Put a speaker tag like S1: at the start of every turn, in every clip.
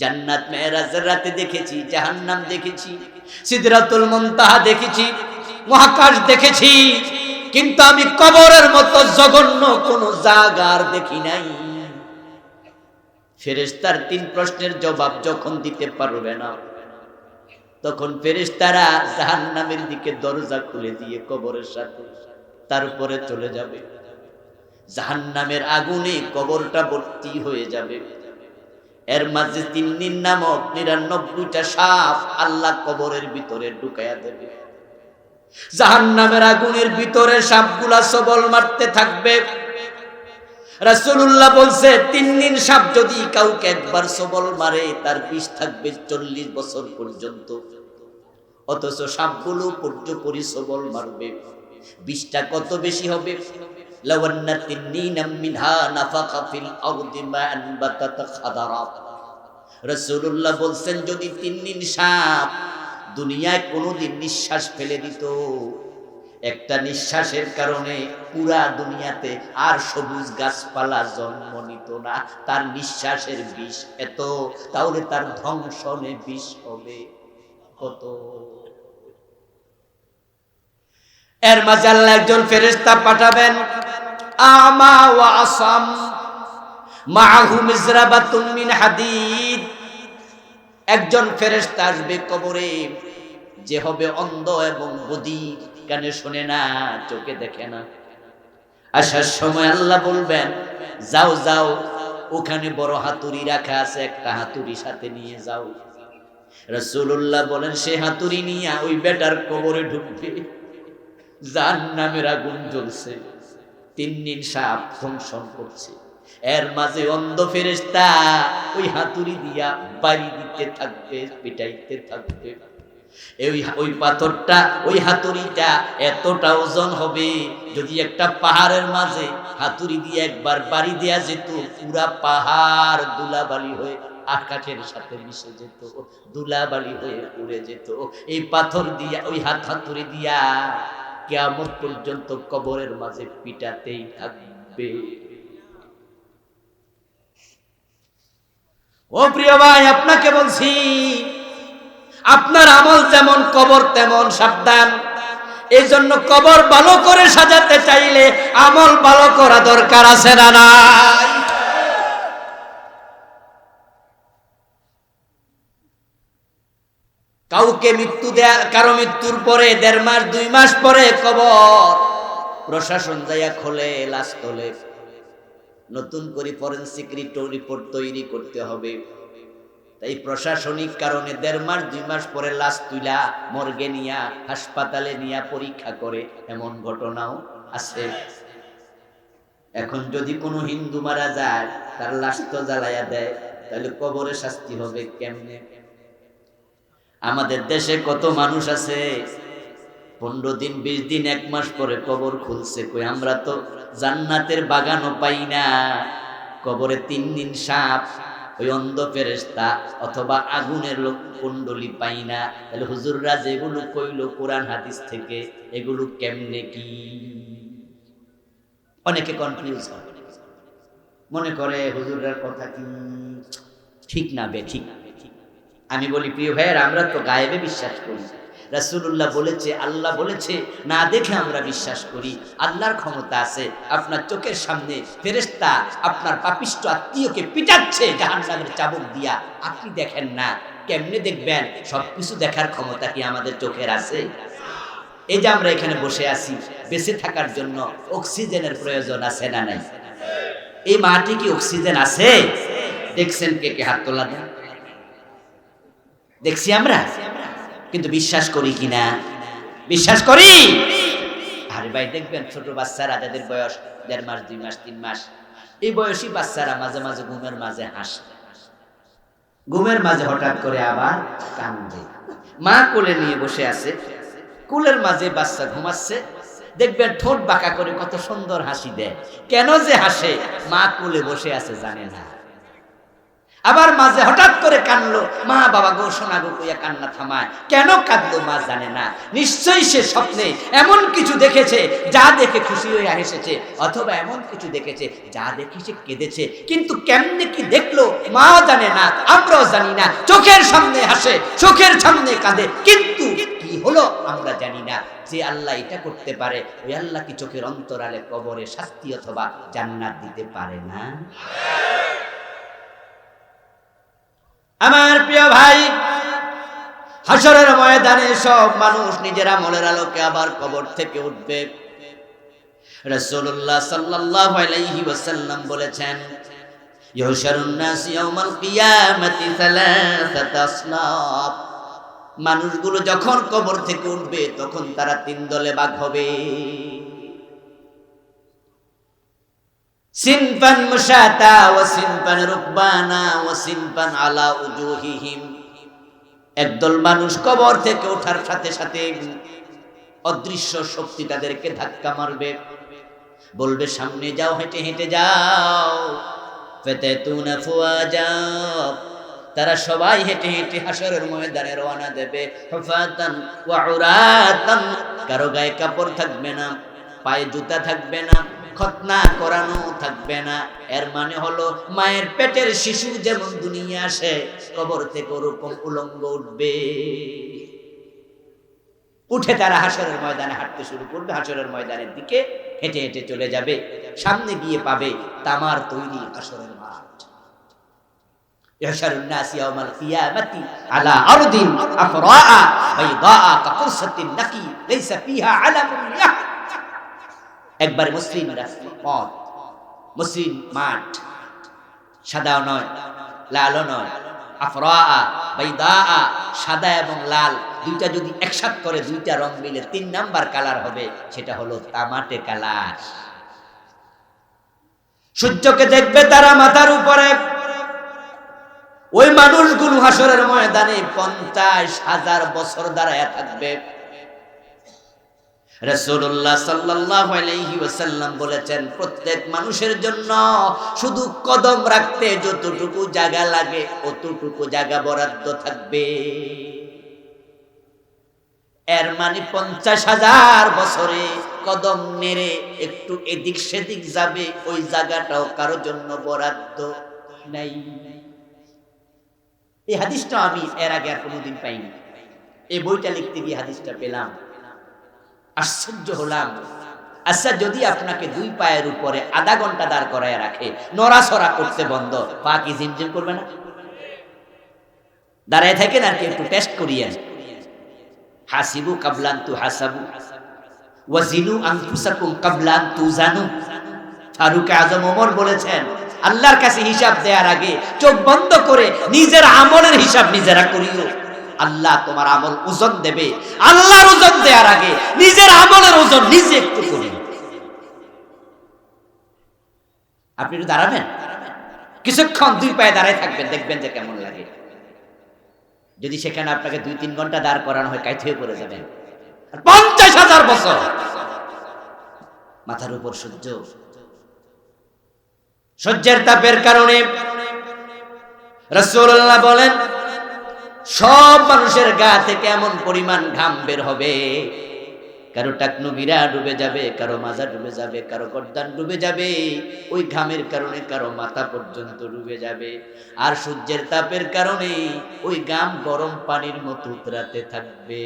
S1: জান্নাত মেয়েরাজের রাতে দেখেছি, জাহান্নাম দেখেছি, সিদরাতুল মুনতাহা দেখেছি, মহাকাশ দেখেছি, কিন্তু আমি কবরের মতো জঘন্য কোন জাগার দেখি নাই। ফেরেশতার তিন প্রশ্নের জবাব যখন দিতে পারবে না, তখন ফেরেশতারা জাহান্নামের দিকে দরজা খুলে দিয়ে কবরের সাথে তারপরে চলে যাবে। জাহান্নামের আগুনে কবরটা ভর্তি হয়ে যাবে। এর মাঝে তিন্নির নামক নিরানব্বইটা সাপ আল্লাহ কবরের ভিতরে ঢুকাইয়া দেবে। জাহান নামের আগুনের ভিতরে সাপগুলা সবল মারতে থাকবে। রাসূলুল্লাহ বলছে তিন দিন সাপ যদি কাউকে একবার সবল মারে, তার বিষ থাকবে চল্লিশ বছর পর্যন্ত। অথচ সাপগুলো পর্যপরি সবল মারবে। বিষটা কত বেশি হবে? মা আনবাতাত খাদারা রাসূলুল্লাহ বলছেন, যদি তিন দিন সাপ দুনিয়ায় কোনোদিন নিঃশ্বাস ফেলে দিত, একটা নিঃশ্বাসের কারণে পুরা দুনিয়াতে আর সবুজ গাছপালা জন্ম নিত না, তার নিঃশ্বাসের বিষ এত, তাহলে তার ধ্বংসনে বিষ হবে কত? এর মাঝে আল্লাহ একজন ফেরেশতা পাঠাবেন আসাম। মাহু হাদিদ। একজন ফেরেশতা আসবে কবরে, যে হবে অন্ধ এবং বদির, কানে শোনে না, চোখে দেখে না। আসার সময় আল্লাহ বলবেন, যাও যাও, ওখানে বড় হাতুড়ি রাখা আছে, একটা হাতুড়ি সাথে নিয়ে যাও। রসুল্লাহ বলেন, সে হাতুড়ি নিয়ে ওই বেটার কবরে ঢুকবে। যার নামের আগুন জ্বলছে। তিন দিন সাপ ধ্বংসন করছে। এর মাঝে অন্ধ ফেরেস্তা ওই হাতুড়ি দিয়া বাড়ি দিতে থাকবে, পিটাইতে থাকবে। ওই ওই পাথরটা, ওই হাতুড়িটা এতটা ওজন হবে, যদি একটা পাহাড়ের মাঝে হাতুড়ি দিয়ে একবার বাড়ি দেয়া যেত, পুরা পাহাড় দুলাবালি হয়ে আকাশের সাথে মিশে যেত, দুলাবালি হয়ে উড়ে যেত। এই পাথর দিয়া, ওই হাত হাতুড়ি দিয়া কেয়ামত পর্যন্ত কবরের মাঝে পিটাতেই থাকবে। ও প্রিয় ভাই, আপনাকে বলছি, আপনার আমল যেমন, কবর তেমন সাবধান। এই জন্য কবর ভালো করে সাজাতে চাইলে আমল ভালো করা দরকার আছে না নাই? কাউকে মৃত্যু দেয়া কারও মৃত্যুর পরে, দেড় মাস, দুই মাস পরে কবর। প্রশাসন যাইয়া খোলে, লাশ তোলে। নতুন করে ফরেন্সিক রিপোর্ট তৈরি করতে হবে। তাই প্রশাসনিক কারণে দেড় মাস, দুই মাস পরে লাশ তুলা মর্গে নিয়া, হাসপাতালে নিয়া পরীক্ষা করে। এমন ঘটনাও আছে। এখন যদি কোনো হিন্দু মারা যায়, তার লাশ তো জ্বালাইয়া দেয়, তাহলে কবরে শাস্তি হবে কেমনে? আমাদের দেশে কত মানুষ আছে? পনেরো দিন, বিশ দিন, এক মাস পরে কবর খুলছে। কই, আমরা তো জান্নাতের বাগানও পাই না। কবরে তিন দিন সাপ, ওই অন্ধ ফেরেস্তা অথবা আগুনের লোক কুণ্ডলি পাই না। তাহলে হুজুররা যেগুলো কইল কোরআন হাদিস থেকে, এগুলো কেমনে কি? অনেকে কনফিউজ হয়। মনে করে হুজুরের কথা কি? ঠিক না বে, ঠিক আমি বলি, প্রিয় ভাইয়ের, আমরা তো গায়েবে বিশ্বাস করি। রাসুল্লাহ বলেছে, আল্লাহ বলেছে, না দেখে আমরা বিশ্বাস করি। আল্লাহর ক্ষমতা আছে, আপনার চোখের সামনে ফেরেস্তা আপনার পাপিষ্ট আত্মীয়কে পিটাচ্ছে জাহান নামের চাবুক দিয়া। আপনি দেখেন না, কেমনে দেখবেন? সবকিছু দেখার ক্ষমতা কি আমাদের চোখের আছে? এই যে আমরা এখানে বসে আছি, বেঁচে থাকার জন্য অক্সিজেনের প্রয়োজন আছে না নাই? এই মাটি কি অক্সিজেন আছে? দেখছেন কে কে হাত তোলা দেন। দেখছি আমরা। কিন্তু বিশ্বাস করি কিনা? বিশ্বাস করি? আরে ভাই, দেখবেন ছোট বাচ্চারা যাদের বয়স দেড় মাস, দুই মাস, তিন মাস, এই বয়সী বাচ্চারা মাঝে মাঝে ঘুমের মাঝে হাসে। ঘুমের মাঝে হঠাৎ করে আবার কান্দে। মা কোলে নিয়ে বসে আছে, কুলের মাঝে বাচ্চা ঘুমাচ্ছে, দেখবেন ঠোঁট বাঁকা করে কত সুন্দর হাসি দেয়। কেন যে হাসে? মা কোলে বসে আছে, জানে না। আবার মাঝে হঠাৎ করে কানলো, মা বাবা গো, সোনা গো, কইয়া কান্না থামায়। কেন কাঁদলো মা জানে না। নিশ্চয়ই সে স্বপ্নে এমন কিছু দেখেছে, যা দেখে খুশি হয়ে হেসেছে, অথবা এমন কিছু দেখেছে, যা দেখে সে কেঁদেছে। কিন্তু কেমনে কি দেখল, মা জানে না, আমরাও জানি না। চোখের সামনে হাসে, চোখের সামনে কাঁদে। কিন্তু কি হলো, আমরা জানি না। যে আল্লাহ এটা করতে পারে, ওই আল্লাহ কি চোখের অন্তরালে কবরে শাস্তি অথবা জান্নাত দিতে পারে না? আমার প্রিয় ভাই হাসরের ময়দানে সব মানুষ নিজের আমলের আলোকে আবার কবর থেকে উঠবে। রাসূলুল্লাহ সাল্লাল্লাহু আলাইহি ওয়াসাল্লাম বলেছেন ইউশারুন নাস ইয়াউমাল কিয়ামাতি সালাসাত আসনাফ। মানুষগুলো যখন কবর থেকে উঠবে, তখন তারা তিন দলে ভাগ হবে। সিনফান মুশাতা ওয়া সিনফান রুকবানা ওয়া সিনফান আলা উজুহিহিম। একদল মানুষ কবর থেকে ওঠার সাথে সাথে অদৃশ্য শক্তি তাদেরকে ধাক্কা মারবে। বলবে, সামনে যাও, হেঁটে হেঁটে যাও। ফাতাতুনা ফুয়াজা। তারা সবাই হেঁটে হেঁটে হাসরের ময়দানে রওনা দেবে। হুফাতান ওয়া উরাতান। কারও গায়ে কাপড় থাকবে না, পায়ে জুতা থাকবে না। খতনা করানো থাকবে না এর মানে হলো মায়ের পেটের শিশু যেমন দুনিয়া আসে কবর থেকে ওরকম উলঙ্গ উঠবে উঠে তারা হাসরের ময়দানে হাঁটতে শুরু করবে হাসরের ময়দানের দিকে হেঁটে হেঁটে চলে যাবে সামনে গিয়ে পাবে তামার তৈরি হাসরের মাঠ يحشر الناس يوم القيامة على أرض أفراء بيضاء كقرصة النقي ليس فيها علم يحد একবার মুসলিম পথ। মুসলিম মাঠ। সাদাও নয়, লালও নয়। সাদা এবং লাল, দুইটা যদি একসাথ করে দুইটা রং মিলে তিন নাম্বার কালার হবে, সেটা হলো তামাটে কালার। সূর্যকে দেখবে তারা মাথার উপরে। ওই মানুষগুলো হাসরের ময়দানে পঞ্চাশ হাজার বছর দাঁড়ায় থাকবে। রাসূলুল্লাহ সাল্লাল্লাহু আলাইহি ওয়াসাল্লাম বলেছেন, প্রত্যেক মানুষের জন্য শুধু কদম রাখতে যতটুকু জায়গা লাগে, অতটুকু জায়গা বরাদ্দ থাকবে। এর মানে পঞ্চাশ হাজার বছরে কদম মেরে একটু এদিক সেদিক যাবে, ওই জায়গাটাও কারোর জন্য বরাদ্দ নাই। এই হাদিসটা আমি এর আগে আর কোনোদিন পাইনি। এই বইটা লিখতে গিয়ে হাদিসটা পেলাম। আশ্চর্য হলাম। আচ্ছা যদি আপনাকে দুই পায়ের উপরে আধা ঘণ্টা দাঁড় করায় রাখে, নড়াচড়া করতে বন্ধ, পা কি ঝিমঝিম করবে না? দাঁড়ায় থাকেন আর কি, একটু টেস্ট করিয়েন। হাসিবু কাবলান তু হাসাবু। ওয়াজিনু আনফুসাকুম কাবলান তু জানু। ফারুক আজম ওমর বলেছেন, আল্লাহর কাছে হিসাব দেওয়ার আগে চোখ বন্ধ করে নিজের আমলের হিসাব নিজেরা করিও। আল্লাহ তোমার আমল ওজন দেবে। আল্লাহর ওজন দেওয়ার আগে নিজের আমলের ওজন নিজে একটু করি। আপনি একটু দাঁড়াবেন? কিছুক্ষণ দুই পায়ে দাঁড়ায় থাকবেন দেখবেন যে কেমন লাগে। যদি সেখানে আপনাকে দুই তিন ঘণ্টা দাঁড় করানো হয় কাইতে হয়ে পড়ে যাবেন। পঞ্চাশ হাজার বছর। মাথার উপর সূর্য সূর্যের তাপের কারণে রসুল্লাহ বলেন সব মানুষের গা থেকে এমন পরিমাণ ঘাম বের হবে। কারও টাকনু গিরা ডুবে যাবে, কারও মাজা ডুবে যাবে, কারও গর্দান ডুবে যাবে। ওই ঘামের কারণে কারও মাথা পর্যন্ত ডুবে যাবে। আর সূর্যের তাপের কারণে ওই গাম গরম পানির মতো উতরাতে থাকবে।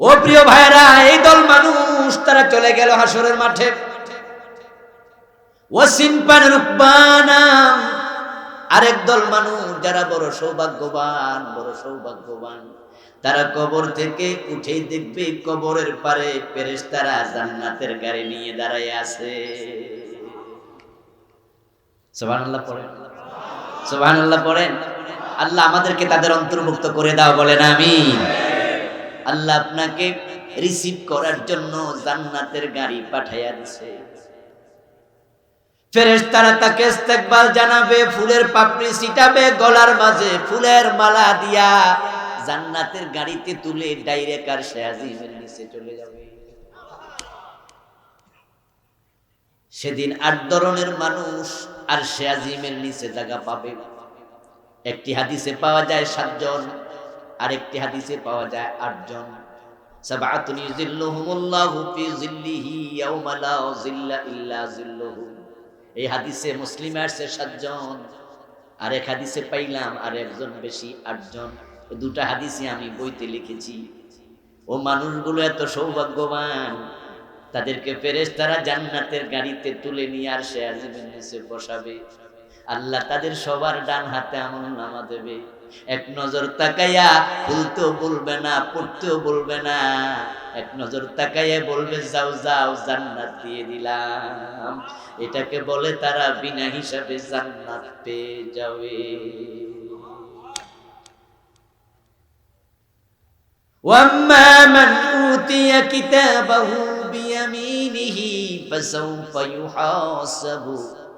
S1: ও প্রিয় ভাইরা এই দল মানুষ, তারা চলে গেল হাসরের মাঠে। আরেক দল মানুষ, যারা বড় সৌভাগ্যবান বড় সৌভাগ্যবান, তারা কবর থেকে উঠে দেখবে কবরের পারে পেরেস তারা জান্নাতের গাড়ি নিয়ে দাঁড়ায় আছে। আল্লাহ আমাদেরকে তাদের অন্তর্ভুক্ত করে দাও, বলেন আমিন। আল্লাহ আপনাকে রিসিভ করার জন্য জান্নাতের গাড়ি পাঠাইয়া দিছে। ফেরেশতারা তাকে ইস্তেকবাল জানাবে, ফুলের পাপড়ি ছিটাবে গলার মাঝে, ফুলের মালা দিয়া জান্নাতের গাড়িতে তুলে ডাইরেক্ট আর শেয়াজিমের নিচে চলে যাবে। সেদিন আট ধরনের মানুষ আর সে আজিমের নিচে জায়গা পাবে। একটি হাদিসে পাওয়া যায় সাতজন আর একটি হাদিসে পাওয়া যায় আটজন। সাবাতুন ইউজিল্লুহুমুল্লাহু ফি জিল্লিহি ইয়াওমা লা জিল্লা ইল্লা জিল্লুহু এই হাদিসে মুসলিম আসছে সাতজন আর এক হাদিসে পাইলাম আর একজন বেশি আটজন। দুটা হাদিসে আমি বইতে লিখেছি। ও মানুষগুলো এত সৌভাগ্যবান, তাদেরকে ফেরেশতারা জান্নাতের গাড়িতে তুলে নিয়ে আর সে নিচে বসাবে। আল্লাহ তাদের সবার ডান হাতে আমল নামা দেবে। এক নজর তাকাইয়া খুলতেও বলবে না, পড়তেও বলবে না। এক নজর তাকাইয়া বলবে যাও যাও জান্নাত দিয়ে দিলাম এটাকে বলে তারা বিনা হিসাবে জান্নাত পেয়ে যাবে واما من اوتي كتابه بيمينه فسوف يحاسب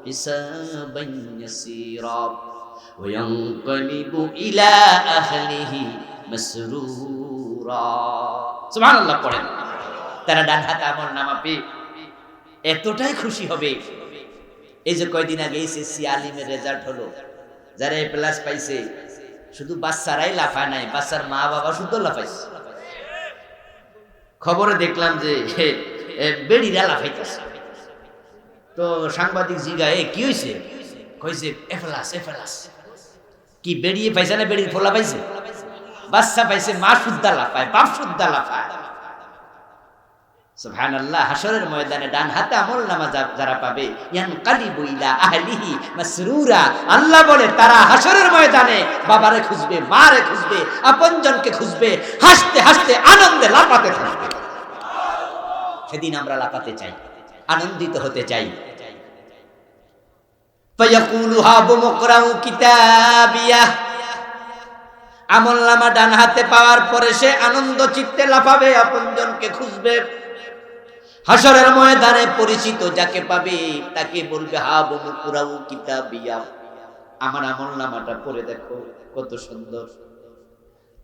S1: حسابا يسيرا وينقلب الى اهله مسرورا সুবহানাল্লাহ পড়েন তারা ডান হাতে আমল নামা এতটাই খুশি হবে। এই যে কয়দিন আগে এসএসসি আলিমের রেজাল্ট হলো, যারা এ প্লাস পাইছে, শুধু বাচ্চারাই লাফায় নাই, বাচ্চার মা বাবা শুদ্ধ লাফাইছে। খবরে দেখলাম যে বেড়িরা লাফাইতেছে। তো সাংবাদিক জিগায় কি হয়েছে কইছে এফলাস এফলাস কি বেরিয়ে পাইছে না বেরিয়ে ফোলা পাইছে? বাচ্চা পাইছে মা শুদ্ধা লাফায়। বাপ শুদ্ধা লাফায় হাসতে হাসতে আনন্দে লাফাতে সেদিন আমরা লাফাতে চাই, আনন্দিত হতে চাই। কিতাবিয়াহ আমল নামা ডান হাতে পাওয়ার পরে সে আনন্দ চিত্তে লাফাবে, আপনজনকে খুঁজবে। হাসরের ময়দানে পরিচিত যাকে পাবে, তাকে বলবে, হা বমু কুরাউ কিতাবিয়া। আমার নামাটা পড়ে দেখো, কত সুন্দর।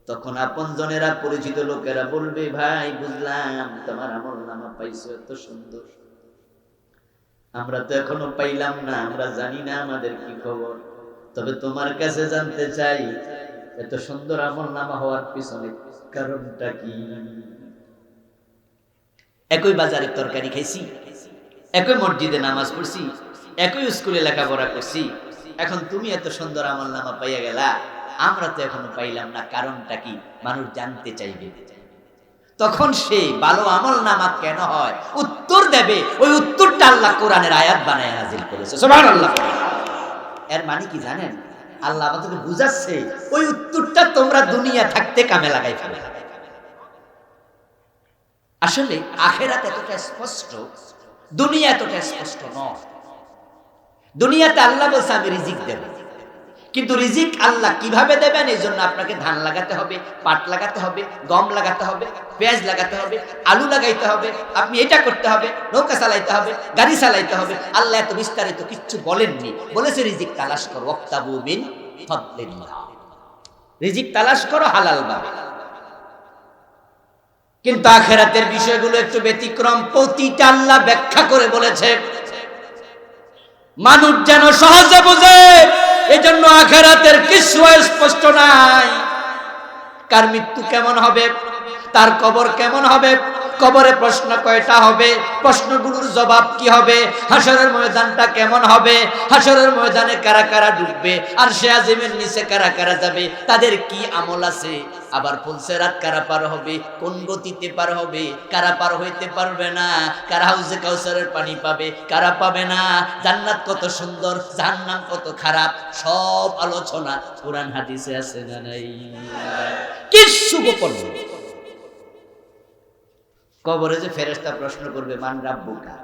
S1: তখন আপনজনেরা, পরিচিত লোকেরা বলবে, ভাই, বুঝলাম, তোমার আমল নামা পাইছো এত সুন্দর। আমরা তো এখনও পাইলাম না, আমরা জানি না আমাদের কি খবর। তবে তোমার কাছে জানতে চাই এত সুন্দর আমল নামা হওয়ার পিছনে কারণটা কি? একই বাজারে তরকারি খাইছি, একই মসজিদে নামাজ পড়ছি, একই স্কুলে লেখাপড়া করছি। এখন তুমি এত সুন্দর আমল নামা পাইয়া গেলা, আমরা তো এখনও পাইলাম না, কারণটা কি? মানুষ জানতে চাইবে। তখন সে ভালো আমল নামা কেন হয়? উত্তর দেবে, ওই উত্তরটা আল্লাহ কোরআনের আয়াত বানায় নাজিল করেছে। এর মানে কি জানেন? আল্লাহ আমাদেরকে বুঝাচ্ছে, ওই উত্তরটা তোমরা দুনিয়া থাকতে কামে লাগাই ফেলে। আসলে আখেরাত এতটা স্পষ্ট, দুনিয়া এতটা স্পষ্ট নয়। দুনিয়াতে আল্লাহ বলছে, আমি রিজিক দেব। কিন্তু রিজিক আল্লাহ কীভাবে দেবেন? এই জন্য আপনাকে ধান লাগাতে হবে, পাট লাগাতে হবে, গম লাগাতে হবে, পেঁয়াজ লাগাতে হবে, আলু লাগাইতে হবে, আপনি এটা করতে হবে, নৌকা চালাইতে হবে, গাড়ি চালাইতে হবে। আল্লাহ এত বিস্তারিত কিচ্ছু বলেননি। বলেছে, রিজিক তালাশ করো ওক্তাবু মিন রিজিক তালাশ করো হালাল ভাবে কিন্তু আখেরাতের বিষয়গুলো একটু ব্যতিক্রম। প্রতিটা আল্লাহ ব্যাখ্যা করে বলেছে, মানুষ যেন সহজে বোঝে এজন্য আখেরাতের কিছু স্পষ্ট নাই। কার মৃত্যু কেমন হবে? তার কবর কেমন হবে? কবরে প্রশ্ন কয়টা হবে? প্রশ্নগুলোর জবাব কি হবে? হাসরের ময়দানটা কেমন হবে? হাসরের ময়দানে কারা কারা ডুববে? আর সে আজিমের নিচে কারা কারা যাবে? তাদের কি আমল আছে? আবার ফুলসেরাত কারা পার হবে? কোন গতিতে পার হবে? কারা পার হইতে পারবে না? কারা হাউজে কাউসারের পানি পাবে? কারা পাবে না? জান্নাত কত সুন্দর, জাহান্নাম কত খারাপ? সব আলোচনা কোরআন হাদিসে আছে না নাই? কিচ্ছু গোপন। কবরে যে ফেরেশতা প্রশ্ন করবে, মান রাব্বুকা?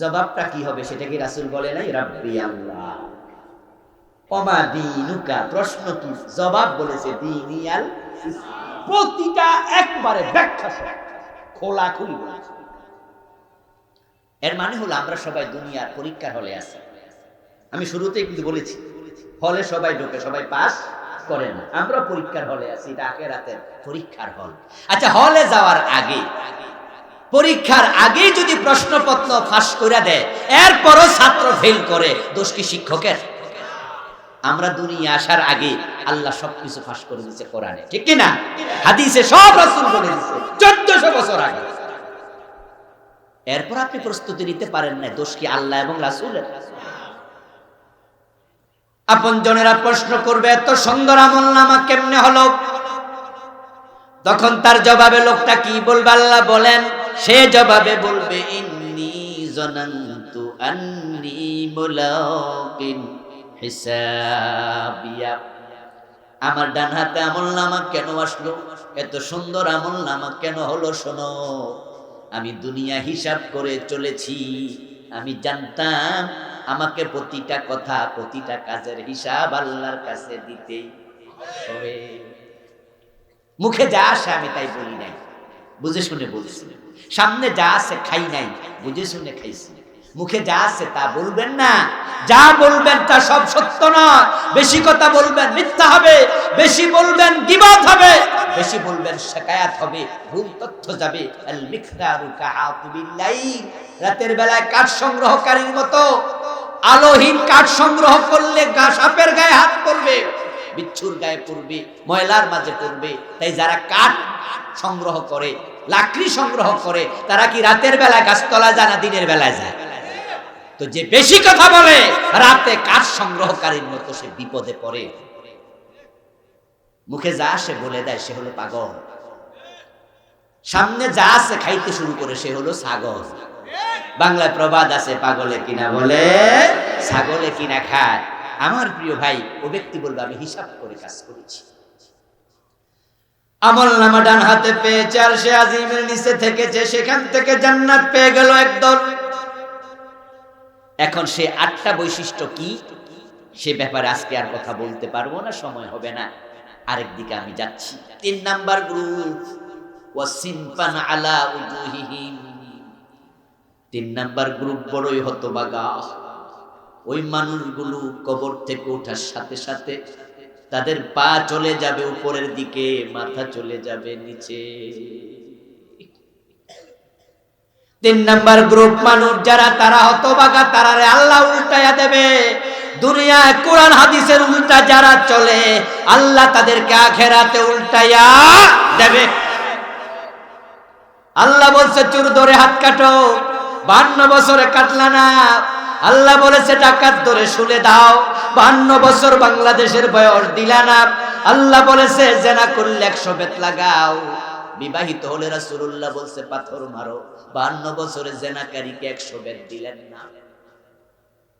S1: জবাবটা কি হবে সেটা কি রাসূল বলে নাই? রাব্বি আল্লাহ। অমা দিনুকা? প্রশ্ন কি? জবাব বলেছে দিনিয়াল প্রতিটা একবারে ব্যাখ্যা খোলা খুলি এর মানে হলো আমরা সবাই দুনিয়ার পরীক্ষার হলে আছি। আমি শুরুতেই কিন্তু বলেছি, হলে সবাই ঢোকে, সবাই পাস করে না। আমরা পরীক্ষার হলে আছি, এটা আখেরাতের পরীক্ষার হল। আচ্ছা হলে যাওয়ার আগে পরীক্ষার আগেই যদি প্রশ্নপত্র ফাঁস করে দেয়, এরপরও ছাত্র ফেল করে। দোষ কি শিক্ষকের? আমরা দুনিয়া আসার আগে আল্লাহ সবকিছু ফাঁস করে দিচ্ছে কোরআনে। ঠিক কি না হাদিসে সব রাসূল বলে দিচ্ছে চোদ্দশো বছর আগে। এরপর আপনি প্রস্তুতি নিতে পারেন না, দোষ কি আল্লাহ এবং রাসূলের? আপন জনেরা প্রশ্ন করবে, এত সুন্দর আমল নামা কেমনে হলো? তখন তার জবাবে লোকটা কি বলবে? আল্লাহ বলেন সে জবাবে বলবে, ইন্নি জনান্তু আন্নি মুলাকিন হিসাবিয়া। আমার ডান হাতে আমল নামা কেন আসলো? এত সুন্দর আমল নামা কেন হলো শোনো। আমি দুনিয়া হিসাব করে চলেছি। আমি জানতাম আমাকে প্রতিটা কথা, প্রতিটা কাজের হিসাব আল্লাহর কাছে দিতেই হবে। মুখে যা আসে আমি তাই বলি নাই। বুঝে শুনে বলছি। সামনে যা আছে খাই নাই। বুঝে শুনে খাইছি। মুখে যা আছে তা বলবেন না। যা বলবেন তা সব সত্য নয়। বেশি কথা বলবেন মিথ্যা হবে। বেশি বলবেন গিবাত হবে। বেশি বলবেন শেকায়াত হবে। ভুল তথ্য যাবে। রাতের বেলায় কাঠ সংগ্রহকারীর মতো আলোহীন কাঠ সংগ্রহ করলে গা সাপের গায়ে হাত পড়বে। বিচ্ছুর গায়ে পড়বে। ময়লার মাঝে পড়বে। তাই যারা কাঠ সংগ্রহ করে লাকড়ি সংগ্রহ করে, তারা কি রাতের বেলায় গাছতলা যায় না দিনের বেলায় যায়? তো যে বেশি কথা বলে, রাতে কাঠ সংগ্রহকারীর মতো সে বিপদে পড়ে। মুখে যা সে বলে দেয়, সে হলো পাগল। সামনে যা আছে খাইতে শুরু করে, সে হলো ছাগল। বাংলায় প্রবাদ আছে, পাগলে কিনা বলে, ছাগলে কিনা খায়। আমার প্রিয় ভাই, ও ব্যক্তি বলবে, আমি হিসাব করে কাজ করেছি। আমল নামা ডান হাতে পেয়েছে আর সে আজিমের নিচে থেকেছে, সেখান থেকে জান্নাত পেয়ে গেল একদল। এখন সে আটটা বৈশিষ্ট্য কি? সে ব্যাপারে আজকে আর কথা বলতে পারব না, সময় হবে না। আরেক দিকে আমি যাচ্ছি। তিন নাম্বার গ্রুপ আলা তিন নাম্বার গ্রুপ বড়ই হতবাগা। ওই মানুষগুলো কবর থেকে ওঠার সাথে সাথে তাদের পা চলে যাবে উপরের দিকে, মাথা চলে যাবে নিচে। তিন নাম্বার গ্রুপ মানুষ যারা, তারা হতবাগা, তারা আল্লাহ উল্টায়া দেবে। দুনিয়ায় কোরআন, হাদিসের উল্টা যারা চলে, আল্লাহ তাদেরকে আখেরাতে উল্টাইয়া দেবে। আল্লাহ বলছে, চুর ধরে হাত কাটো। বান্ন বছরে কাটলা না। আল্লাহ বলেছে, ডাকাত ধরে শুলে দাও। বান্ন বছর বাংলাদেশের বয়স, দিলা না। আল্লাহ বলেছে, জেনা করলে একশো বেত লাগাও। বিবাহিত হলে রাসুল্লাহ বলছে, পাথর মারো। বান্ন বছরে জেনাকারীকে একশো বেত দিলেন না।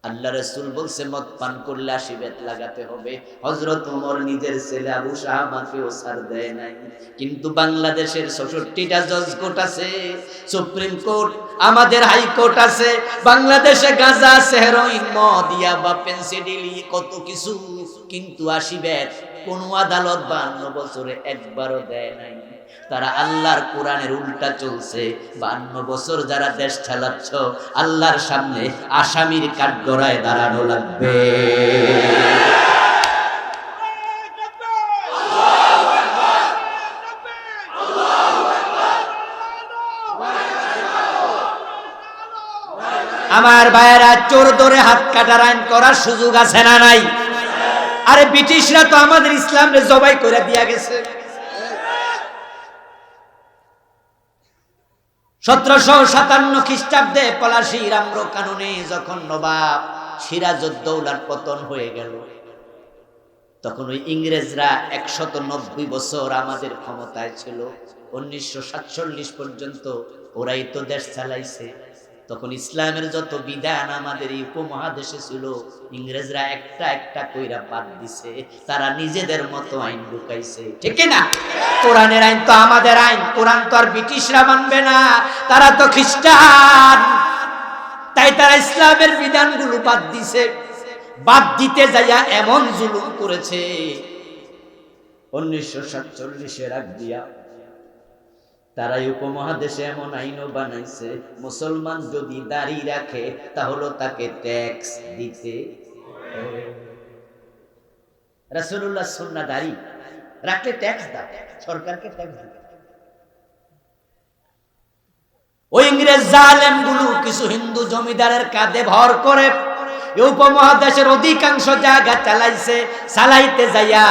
S1: আল্লাহ রসুল বলছে, মদ পান করলে আশি বেত লাগাতে হবে। হজরত উমর নিজের ছেলে আবু শাহমাকেও সার দেয় নাই। কিন্তু বাংলাদেশের ছষট্টিটা জজ কোর্ট আছে, সুপ্রিম কোর্ট, আমাদের হাইকোর্ট আছে, বাংলাদেশে গাঁজা আছে হেরোইন মদ, ইয়াবা, পেন্সিডিলি, কত কিছু। কিন্তু আশি বেত কোন আদালত বান্ন বছরে একবারও দেয় নাই। তারা আল্লাহর কোরআনের উল্টা চলছে। বান্ন বছর যারা দেশ চালাচ্ছ, আল্লাহর সামনে আসামির কাঠগড়ায় দাঁড়ানো লাগবে। আমার ভাইয়েরা, চোর ধরে হাত কাটার আইন করার সুযোগ আছে না নাই? আরে ব্রিটিশরা তো আমাদের ইসলামরে জবাই করে দিয়া গেছে। সতেরোশো সাতান্ন খ্রিস্টাব্দে পলাশি রাম্র যখন নবাব পতন হয়ে গেল, তখন ওই ইংরেজরা একশত নব্বই বছর আমাদের ক্ষমতায় ছিল। উনিশশো সাতচল্লিশ পর্যন্ত ওরাই তো দেশ চালাইছে। তখন ইসলামের যত বিধান আমাদের এই উপমহাদেশে ছিল, ইংরেজরা একটা একটা কইরা বাদ দিছে, তারা নিজেদের মতো আইন ঢুকাইছে। ঠিক না কোরআনের আইন তো আমাদের আইন, কোরআন তো আর ব্রিটিশরা মানবে না, তারা তো খ্রিস্টান। তাই তারা ইসলামের বিধানগুলো বাদ দিছে। বাদ দিতে যাইয়া এমন জুলুম করেছে। উনিশশো সাতচল্লিশের আগ দিয়া তারাই উপমহাদেশে এমন আইনও বানাইছে, মুসলমান যদি দাড়ি রাখে, তাহলে তাকে ট্যাক্স দিতে রাসূলুল্লাহ সুন্নাহ দাড়ি রাখলে ট্যাক্স দাও, সরকারকে ট্যাক্স দিতে ওই ইংরেজ জালেমগুলো কিছু হিন্দু জমিদারের কাঁধে ভর করে উপমহাদেশের অধিকাংশ জায়গা চালাইছে, চালাইতে যাইয়া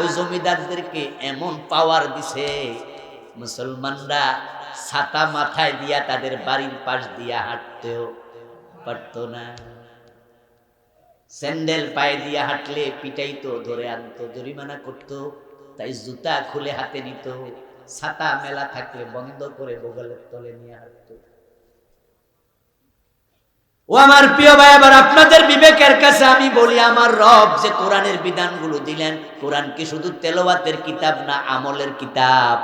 S1: ওই জমিদারদেরকে এমন পাওয়ার দিছে মুসলমানরা ছাতা মাথায় দিয়া তাদের বাড়ির পাশ দিয়া হাঁটতেও পারতো না। স্যান্ডেল পায়ে দিয়ে হাঁটলে পিটাইতো, ধরে আনতো, জরিমানা করতো, তাই জুতা খুলে হাতে নিত। ছাতা মেলা থাকলে বন্ধ করে বগলের তলে নিয়ে হাঁটতো। ও আমার প্রিয় ভাই আবার আপনাদের বিবেকের কাছে আমি বলি, আমার রব যে কোরআনের বিধানগুলো দিলেন, কোরআন কি শুধু তেলাওয়াতের কিতাব না আমলের কিতাব?